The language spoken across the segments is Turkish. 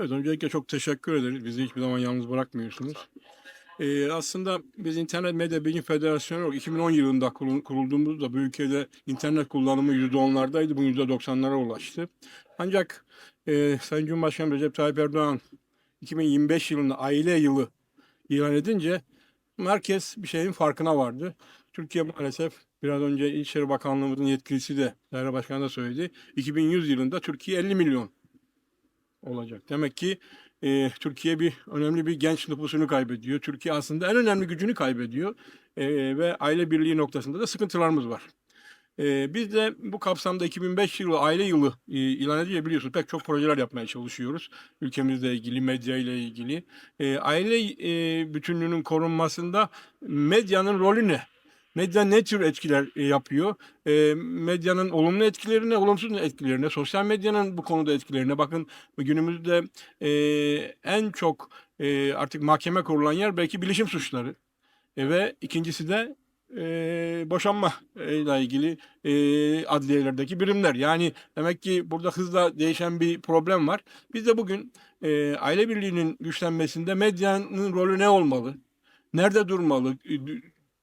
Evet, öncelikle çok teşekkür ederiz. Bizi hiçbir zaman yalnız bırakmıyorsunuz. Ee, aslında biz İnternet Medya Bilgi Federasyonu olarak 2010 yılında kurul- kurulduğumuzda bu ülkede internet kullanımı %10'lardaydı. Bu %90'lara ulaştı. Ancak e, Sayın Cumhurbaşkanı Recep Tayyip Erdoğan 2025 yılında aile yılı ilan edince herkes bir şeyin farkına vardı. Türkiye maalesef biraz önce İçişleri Bakanlığımızın yetkilisi de Daire Başkanı da söyledi. 2100 yılında Türkiye 50 milyon olacak. Demek ki e, Türkiye bir önemli bir genç nüfusunu kaybediyor. Türkiye aslında en önemli gücünü kaybediyor. E, ve aile birliği noktasında da sıkıntılarımız var. E, biz de bu kapsamda 2005 yılı aile yılı e, ilan edince biliyorsunuz pek çok projeler yapmaya çalışıyoruz. Ülkemizle ilgili, medya ile ilgili. E, aile e, bütünlüğünün korunmasında medyanın rolü ne? Medya ne tür etkiler e, yapıyor? E, medyanın olumlu etkilerine, olumsuz etkilerine, sosyal medyanın bu konuda etkilerine bakın günümüzde e, en çok e, artık mahkeme kurulan yer belki bilişim suçları. E, ve ikincisi de e, boşanma e, ile ilgili e, adliyelerdeki birimler. Yani demek ki burada hızla değişen bir problem var. Biz de bugün e, aile birliğinin güçlenmesinde medyanın rolü ne olmalı? Nerede durmalı?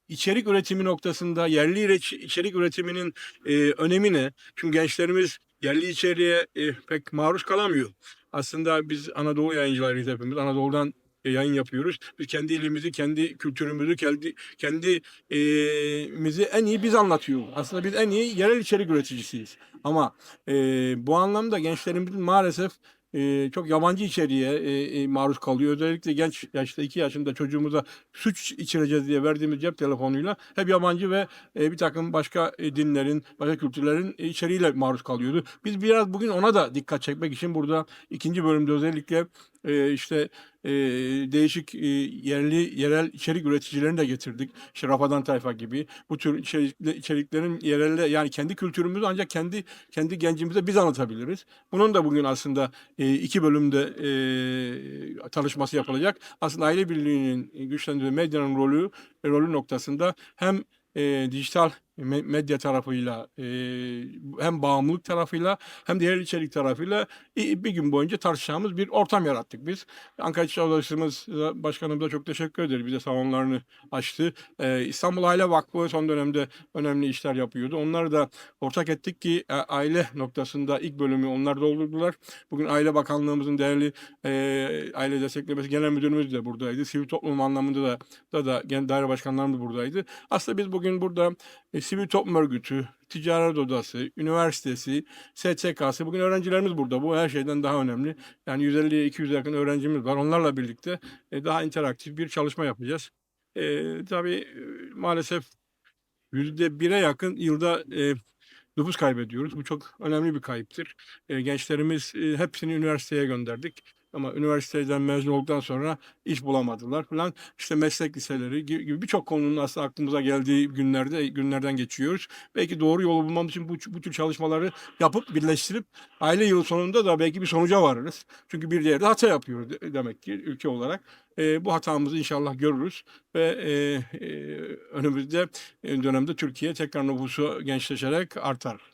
İçerik üretimi noktasında yerli içerik üretiminin e, önemi ne? Çünkü gençlerimiz yerli içeriğe e, pek maruz kalamıyor. Aslında biz Anadolu yayıncılarıyız hepimiz. Anadolu'dan e, yayın yapıyoruz. Biz kendi ilimizi, kendi kültürümüzü, kendi kendi e, en iyi biz anlatıyoruz. Aslında biz en iyi yerel içerik üreticisiyiz. Ama e, bu anlamda gençlerimizin maalesef e, çok yabancı içeriğe e, e, maruz kalıyor. Özellikle genç yaşta 2 yaşında çocuğumuza suç içireceğiz diye verdiğimiz cep telefonuyla hep yabancı ve e, bir takım başka e, dinlerin, başka kültürlerin e, içeriğiyle maruz kalıyordu. Biz biraz bugün ona da dikkat çekmek için burada ikinci bölümde özellikle e, işte e, değişik e, yerli yerel içerik üreticilerini de getirdik. İşte Rafadan Tayfa gibi bu tür içerikle, içeriklerin yerelde yani kendi kültürümüzü ancak kendi kendi gencimize biz anlatabiliriz. Bunun da bugün aslında e, iki bölümde e, çalışması yapılacak. Aslında aile birliğinin güçlendirme medyanın rolü rolü noktasında hem e, dijital medya tarafıyla e, hem bağımlılık tarafıyla hem diğer içerik tarafıyla bir gün boyunca tartışacağımız bir ortam yarattık biz. Ankara İçişleri Odasımız Başkanımıza çok teşekkür ederiz. Bize salonlarını açtı. E, İstanbul Aile Vakfı son dönemde önemli işler yapıyordu. Onları da ortak ettik ki e, aile noktasında ilk bölümü onlar doldurdular. Bugün Aile Bakanlığımızın değerli e, aile desteklemesi genel müdürümüz de buradaydı. Sivil toplum anlamında da da, da daire başkanlarımız buradaydı. Aslında biz bugün burada e, sivil toplum örgütü, ticaret odası, üniversitesi, STK'sı bugün öğrencilerimiz burada. Bu her şeyden daha önemli. Yani 150'ye 200 yakın öğrencimiz var. Onlarla birlikte e, daha interaktif bir çalışma yapacağız. E, tabii e, maalesef yüzde bire yakın yılda e, nüfus kaybediyoruz. Bu çok önemli bir kayıptır. E, gençlerimiz e, hepsini üniversiteye gönderdik. Ama üniversiteden mezun olduktan sonra iş bulamadılar falan. İşte meslek liseleri gibi birçok konunun aslında aklımıza geldiği günlerde günlerden geçiyoruz. Belki doğru yolu bulmamız için bu, bu tür çalışmaları yapıp birleştirip aile yılı sonunda da belki bir sonuca varırız. Çünkü bir yerde hata yapıyoruz de- demek ki ülke olarak. E, bu hatamızı inşallah görürüz ve e, e, önümüzde e, dönemde Türkiye tekrar nüfusu gençleşerek artar.